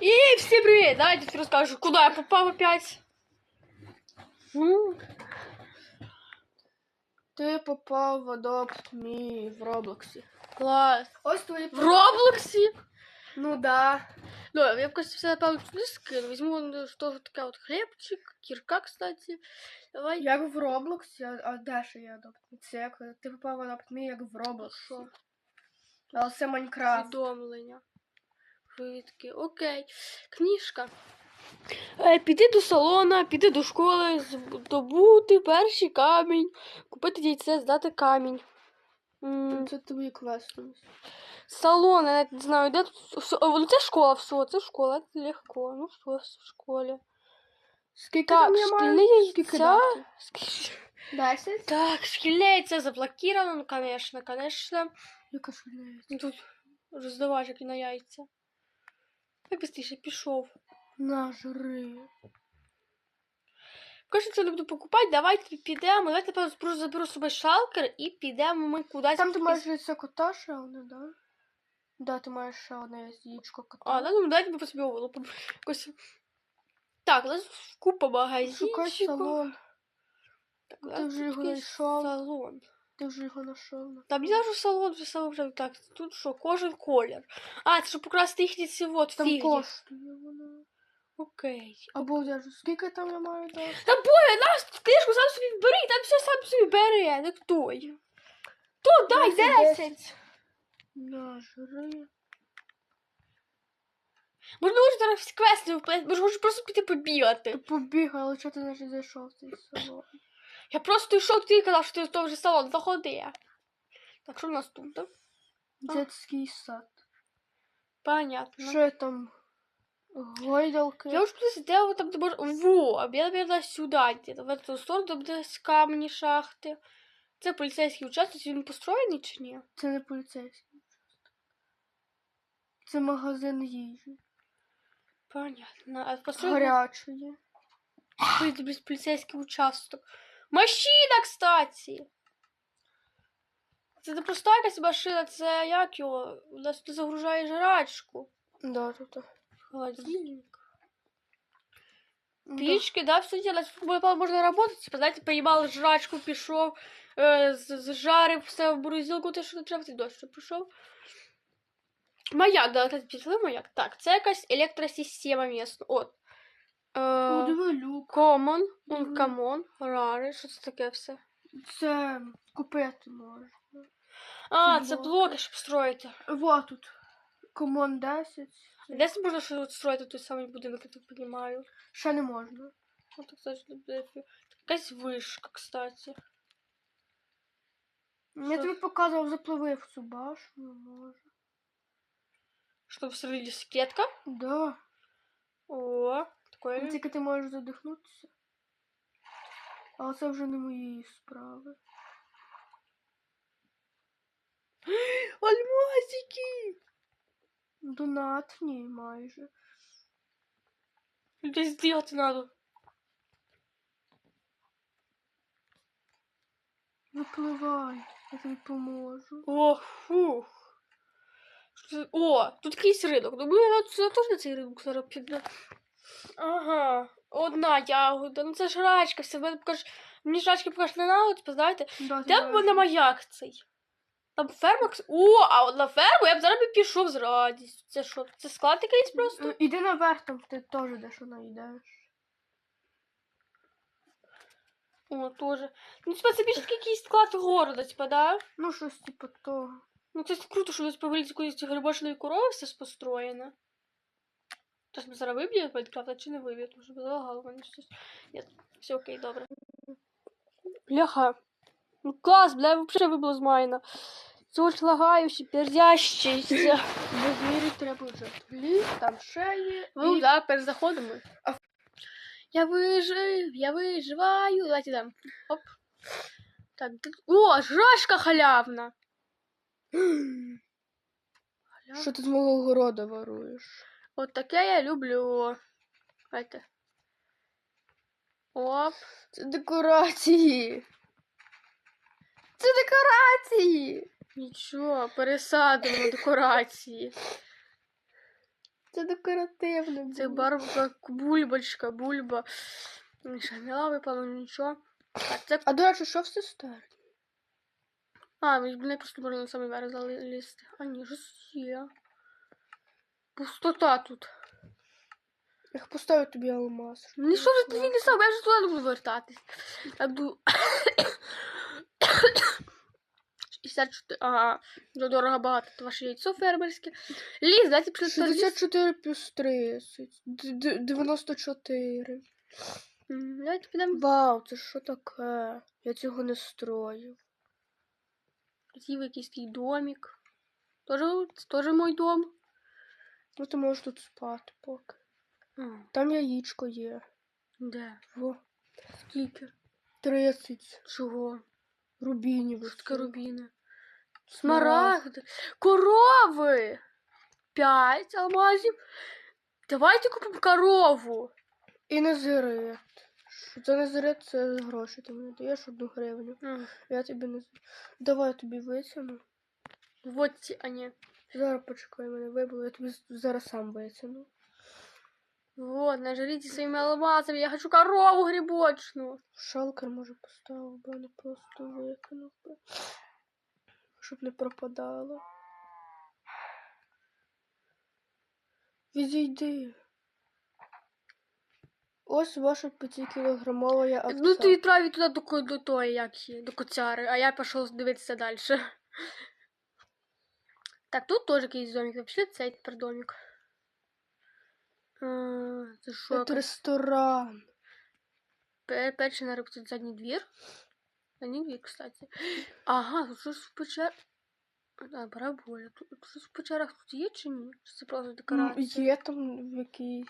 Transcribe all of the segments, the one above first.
И всем привет! Давайте я расскажу, куда я попал опять. Ну, Ти попав в Adopt Me в Роблоксі. класс. Ось твої В Роблоксе? Ну да. Ну, я просто все напал сюда скину. Возьму ну, что такая вот хлебчик, кирка, кстати. Давай. Як в Роблоксі, а, а є Adopt Me? Це як ти попав в Adopt Me як в Роблоксі. Що? Але це Майнкрафт. Повідомлення. Квитки. Окей. Книжка. Е, Піти до салона, піти до школи, здобути перший камінь, купити яйце, здати камінь. Це тобі квест. Салон, я навіть не знаю, де тут. Ну це школа, все, це школа, це легко. Ну все, все в школі. Скільки Так, там шкільне яйця. Десять? Так, шкільне яйце заблокировано, ну, конечно, конечно. Яка шкільне яйця? Тут роздавачок на яйця. Так быстріше пішов. На, жри. Каже, що не буду покупати, давайте підемо. Давайте просто заберу з собою шалкер і підемо ми кудись. Там ти маєш яйця кота ще одне, да? Да, ти маєш ще одне яєчко кота. А, да, ну давайте ми по собі. Якось... Так, у нас купа Шукай салон. Так, Ти вже його знайшов. Салон. Ти вже його знайшов. Там я вже салон, вже салон вже так. Тут що, кожен колір. А, це щоб покрасити їхні ці от Там фігні. коштує воно. Окей. Або я ж скільки там я маю дати? Та боя, нас книжку сам собі бери, там все сам собі бере, не той. То дай Десять, 10. На, жри. Можна може зараз квест не вплити, може просто піти побігати. Ти побігай, але чого ти не зайшов в цей салон? Я просто йшов, ти казав, що ти в той вже салон, заходи. Так, що в нас тут? да? Детський сад. Понятно. Що там? Гойдалки. Я уже кудись де там, де може... Во, я, наверное, сюди где-то, в эту сторону, там, де з камені шахти. Це поліцейський участок, він построєний чи ні? Це не поліцейський участок. Це магазин їжі. Понятно. А построєний Гарячої. Блин, поліцейський участок. Машина, кстати! Це не просто якась машина, це як його? У нас тут загружає жрачку. Да, тут. Холодильник. Да. Пічки, да, все делать. Можна работать, типа, знаєте, поїбали жрачку, пішов, е, з- зжарив все в бурузілку, те, що не треба, ти дощ прийшов. Маяк, да, це пішли маяк. Так, це якась електросистема місна. От. Е. Common, Uncommon, Rare, що це таке все? Це купити можна. А, Це блоки. блоки, щоб строїти. Вот тут. Комон 10. Де це можна щось строїти той самий будинок, я так розумію? Ще не можна. Ну, так, де- якась вишка, кстати. Я Що? тобі показував, запливи в цю башню, може. Щоб всередині секретка. Да. О, такое. Ну, Тільки ти можеш задихнутися. Але це вже не мої справи. Альмазики! Донатні майже. Десь сделать надо. Випливай, я тобі поможу. О, фух. О, тут якийсь ринок. Ну, ми от сюди теж на цей ринок зараз підемо. Ага. Одна ягода. Ну це ж жрачка, все. Мені покаж... Мені жрачки покаж не типу, знаєте. Да, Де б мене маяк цей? Там ферма. кс- О, а от на ферму я б зараз би пішов з радістю. Це що? Це склад якийсь просто? Іди наверх, там ти теж дещо знайдеш. О, тоже. Ну, типа, це більше такий якийсь склад города, типа, да? Ну, щось типу того. Ну, це круто, що у нас повеліть якоїсь грибочної корови все ж построєно. Тож ми зараз виб'ємо Майнкрафт, а чи не виб'є, тому що залагало мене щось. Ні, все окей, добре. Бляха. Ну клас, бля, я взагалі вибило з майна. Це лагаючий, пердящийся. Без мірі треба вже ліс, там ще є. Ну, да, перед заходом Я вижив, я виживаю. Давайте там. Оп. Так, о, жрачка халявна. Що ти з мого города воруєш? От таке я люблю. Давайте. Оп. Це декорації. Це декорації. Нічого, пересадимо декорації. Це декоративне. Це барбка, бульбочка, бульба. Шаміла випала, нічого. Так, це. А до речі, що в сестер? А, ми не просто можна на самий верх залізти. А ні, щось є. Пустота тут. Я поставлю тобі алмаз. Ну що ж ти не сам, я ж туди не буду вертатись. Я буду. 64. Ага, вже дорого багато. Це ваше яйцо фермерське. Ліс, дайте пішли туди 64 плюс 30. Д- д- 94. М, Давайте підемо. Вау, це що таке? Я цього не строю. Красивий якийсь такий домик. Тоже, це теж мой дом. Ну ти можеш тут спати поки. М, Там яєчко є. Де? Во. Скільки? 30 Чого? рубінів. Що таке рубіни? Смарагд. Смарагди. Корови! П'ять алмазів. Давайте купимо корову. І назирет. Що Це назирет, це гроші. Ти мені даєш одну гривню. Я тобі не Давай я тобі витягну. Вот ці, а ні. Зараз почекай, мене вибило, я тобі зараз сам витягну. Вот, нажрите своими алмазами. Я хочу корову грибочную. Шалкер може поставив а не просто викинув би. Щоб не пропадало. Відійди. Ось ваша 5-кілограмова я овця. Ну ти відправі туди до, до тої, як її, до коцяри, а я пішов дивитися далі. Так, тут теж якийсь домик. Вообще цей тепер домик. А, Це що? Це ресторан. Пе- Перший на тут задній двір. Задній двір, кстати. Ага, тут щось в печер... А, бараболя. Тут, тут щось в печерах тут є чи ні? Чи це просто декорація? Є там в якійсь.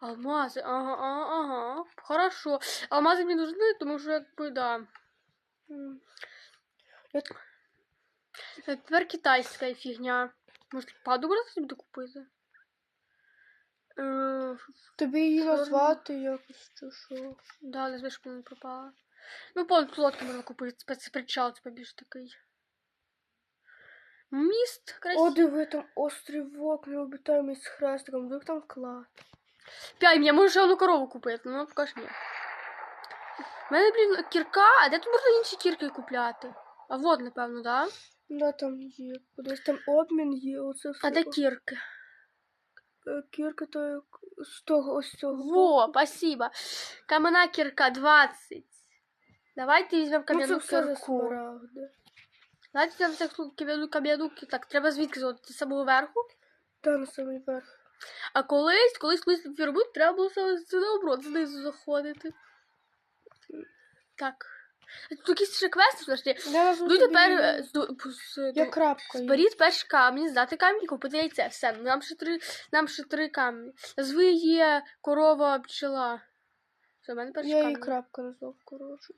Алмази, ага, ага, ага. Хорошо. Алмази мені нужны, тому що якби да. М. Е, Тепер китайська фігня. Може, падубра собі докупити? Е, Тобі її назвати якось чи що? да, не знаєш, не пропала. Ну, повод лодки можна купити, спецпричал, це більш такий. Міст О, красивий. диви, там острівок, необитаємий з хрестиком, вдруг там клад. Я можу ще одну корову купити, ну поки ж ні. У мене, блін, кірка, а де тут можна інші кірки купляти? А вот, напевно, да? Да, там є. Кудись там обмін є, оце все. А де кірки? Е, Кірка то як з того ось цього. Во, спасибо. Камена кірка 20. Давайте візьмемо ну, це кам'яну все за кірку. смарагди. Давайте візьмемо всяку кам'яну кам'яну кірку. Так, треба звідки зводити? З самого верху. Та на самий верх. А колись, колись, колись тут треба було саме з наоборот, знизу заходити. Так. Тут якісь ще квести знайшли. Ну тепер е, з- Я. Зберіть перші камні, здати камінь, купити яйце. Все, нам ще три, нам ще три камні. Назви є корова пчела. Все, в мене перший Я її камінь. крапка назвав, коротше.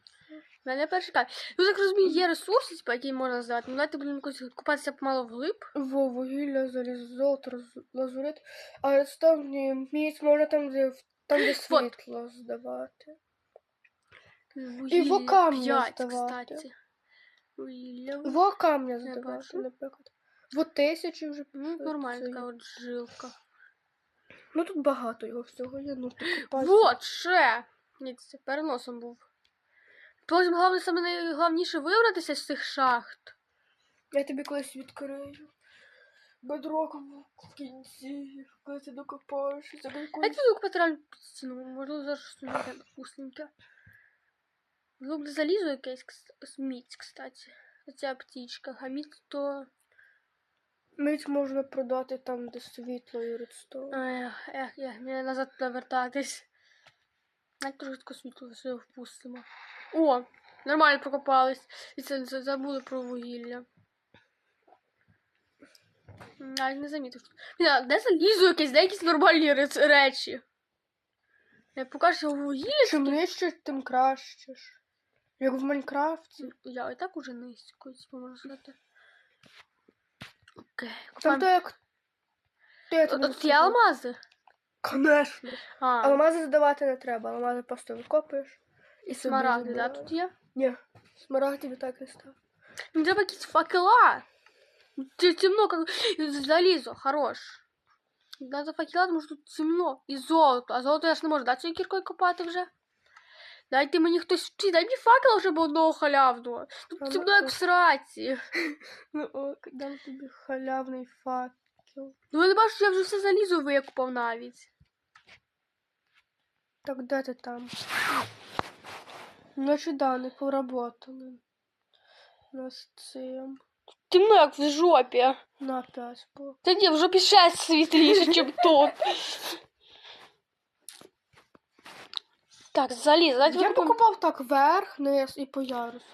В мене перший камінь. Ну так розумію, є ресурси, типу, які можна здавати. Ну давайте будемо якось купатися помало вглиб. Во, вугілля, заліз, золото, роз- лазурит. А redstone ні, міць можна там, де, там, де світло здавати. Вугілля камні п'ять, здавати. Вугілля. Камня здавати, наприклад. Во тисячі вже Ну, пішли, нормальна така от жилка. Ну тут багато його всього є, ну. Вот, ще! Ні, це переносом був. Потім головне саме найголовніше вибратися з цих шахт. Я тобі колись відкрию. Бедрок в кінці, коли ти докопаєшся. Я піду купити реально стіну, можливо, зараз щось вкусненьке. Можливо, буде залізо якесь, кс- кстати. Ця птічка, а міць то... Мить можна продати там, де світло і редстоун. Ех, ех, ех, мені назад повертатись. Навіть трошки світло все впустимо. О, нормально прокопались. І це забули про вугілля. Навіть не замітив. Блін, де залізо якесь, де якісь нормальні речі? Я покажу вугілля. Чим нижче, тим краще ж. Як в Майнкрафті. Я і так уже низько, типу, можна сказати. Окей. Там то як... Ти Тут тут є алмази? Конечно. А, Алмази здавати не треба, алмази просто викопуєш. і собі смарагди, да, забираєш. тут є? Ні, смарагд тобі так не став. Мені треба якісь факела. Те- Темно, как залізо, хорош. Надо факела, тому що тут темно. І золото. А золото я ж не можу, да, цією кіркою копати вже? Дайте мені хтось вчи, дай мені факела вже б одного халявного. Тут А темно ну як в сраці. Ну, о, дам тобі халявний факел. Ну я не бачу, я вже все залізо викупав навіть. Так де ти там? Значить, да, не поработали. Над цим. Темно, як в жопі. На п'ять. Та ні, в жопі ще світліше, ніж тут. Так, заліз, давайте Я викупимо. покупав так вверх, низ і по ярусу.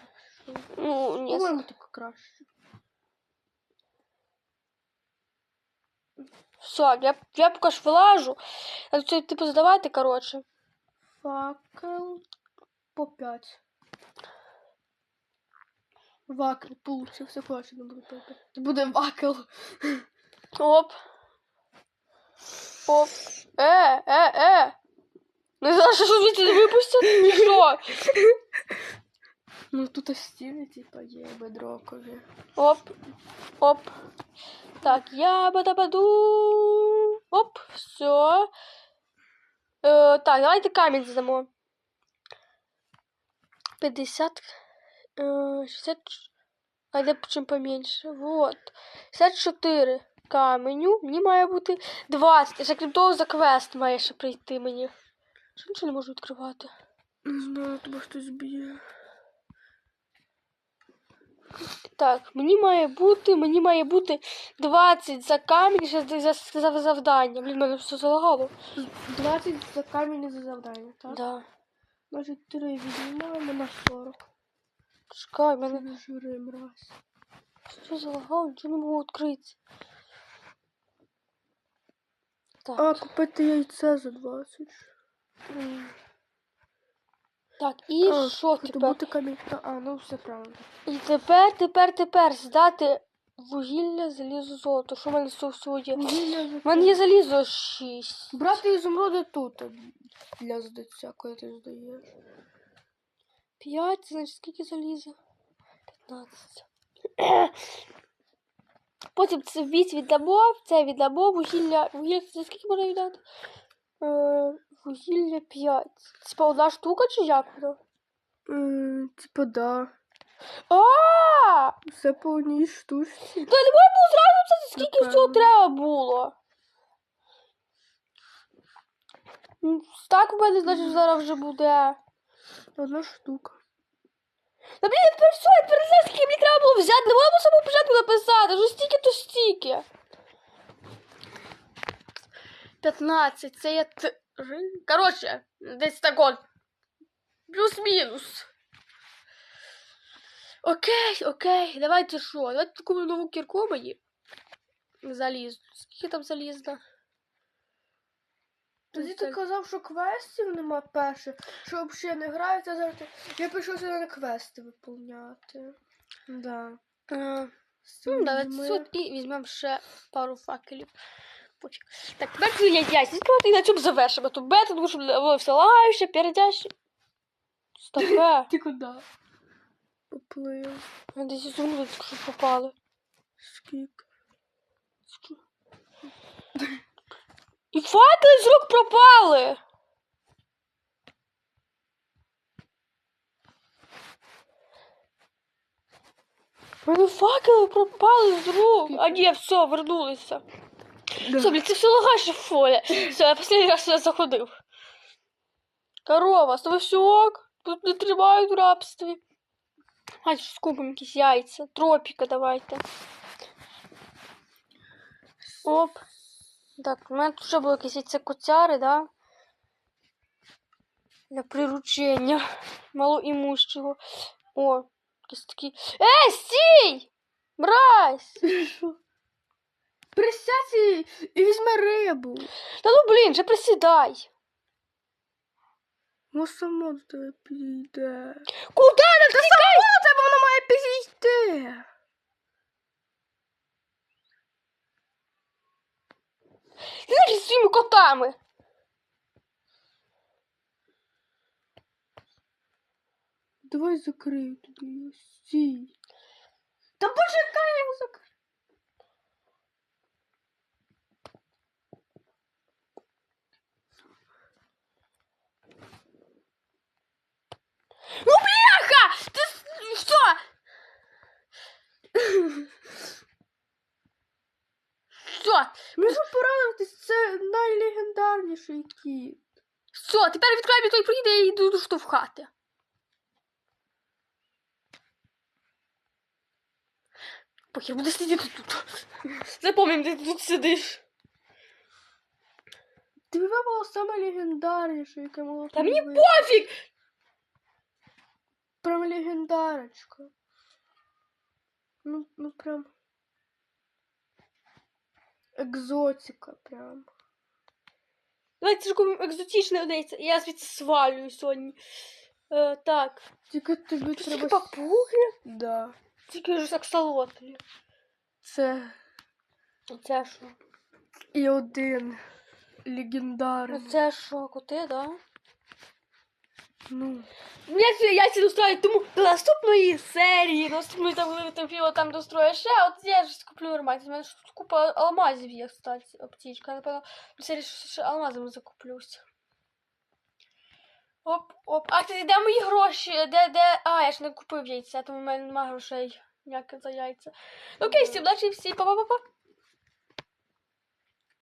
Ну, ні. По-моєму, так краще. Все, я, я поки ж вилажу. Це, типу, здавати, коротше. Факел по 5. Вакел получився, коротше, не буде пити. Це буде вакел. Оп. Оп. Е, е, е. Не знаю, що звідси не випустять? Чи що? Ну тут стіни, типа, є бедрокові. Оп. Оп. Так, я бадабаду. Оп, все. Е, так, давайте камінь здамо. 50. Е, 60. А де чим поменьше? Вот. 64 каменю. Мені має бути 20. Ще крім того, за квест має ще прийти мені. Що нічого не можу відкривати? Не знаю, тебе хтось б'є. Так, мені має бути, мені має бути 20 за камінь за, за, за завдання. Блін, мене все залагало. 20 за камінь за завдання, так? Да. Значить, 3 віднімаємо на 40. Чекай, мене Не жури, мразь. все залагало, нічого не можу відкрити. Так. А, купити яйце за 20. Так, і А, що тепер? А, ну все правильно. І тепер, тепер, тепер здати вугілля, залізо, золото. Що в мене з цього є? У мене є залізо 6. Брати ізумруди тут е, для здаття, коли ти здаєш. 5, значить скільки заліза? 15. Потім це 8 віддамо, це віддамо, вугілля. Вугілля це скільки можна віддати? Е, вугілля 5. Це одна штука чи як воно? Типа, да. А! Все по одній штучці. Та не можна було зразу це скільки всього треба було. Ну, Так в мене, значить, зараз вже буде. Одна штука. Та блін, я тепер все, я тепер не знаю, скільки мені треба було взяти. Не можна самого початку написати. Вже стільки то стільки. 15, це є 3. Коротше, десь так от. Плюс-мінус. Окей, окей, давайте що? Давайте купимо нову кірку мені. Заліз. Скільки там залізна? Тоді ти казав, що квестів нема перше, що взагалі не грається завжди. Я прийшов сюди на квести виповняти. Да. Ну, давайте тут і візьмемо ще пару факелів. Почек. Так, тепер я відкривати і на цьому завершимо. Тут бета, тому що воно все лагаюче, передяще. Стопе. Ти куди? Поплив. Десь ізумруди тільки що попали. Скільки? І факели з рук пропали. Мене факели пропали з рук. А ні, все, вернулися. Все, блін, це все лагаше фоля. Все, я останній раз сюди заходив. Корова, з тобою все ок? Тут не тримають в рабстві. А що скупимо якісь яйця. Тропіка давайте. Оп. Так, у мене тут ще було якісь яйця коцяри, да? Для приручення малоімущого. О, якісь такі. Е, стій! Мразь! Присядь і, і візьми рибу. Та ну блін, же присідай. Воно само до тебе підійде. Куди не тікай? До тебе воно має підійти. Ти знаєш зі своїми котами. Давай закрию тобі. Стій. Та почекай, я його закрию. Між порадитись, це найлегендарніший кіт. все, тепер відкривай той приїде і йду штовхати. Похер, буде сидіти тут. Запомним, ти тут сидиш. Ти вибрала саме легендарніше, яке могло Та мені бути. пофіг! Прям легендарочка. Ну, ну прям. Екзотика прям. Давайте ж купимо екзотичне одеться. Я звідси свалюю сьогодні. Е, так. Тільки тобі Це треба. папуги, Да. тільки ж аксолотлі. Це Це що? і один легендарний. Це що, коти, да? Ну. Я я ці дострою, тому до наступної серії, наступної там, коли там філо там достроє ще, от я ж куплю армазів. У мене ж тут купа алмазів є, кстати, аптечка. Напевно, в серії ще ще алмазами закуплюсь. Оп, оп. А ти де мої гроші? Де, де? А, я ж не купив яйця, тому в мене немає грошей ніяких за яйця. Окей, всім удачі, всім па-па-па-па.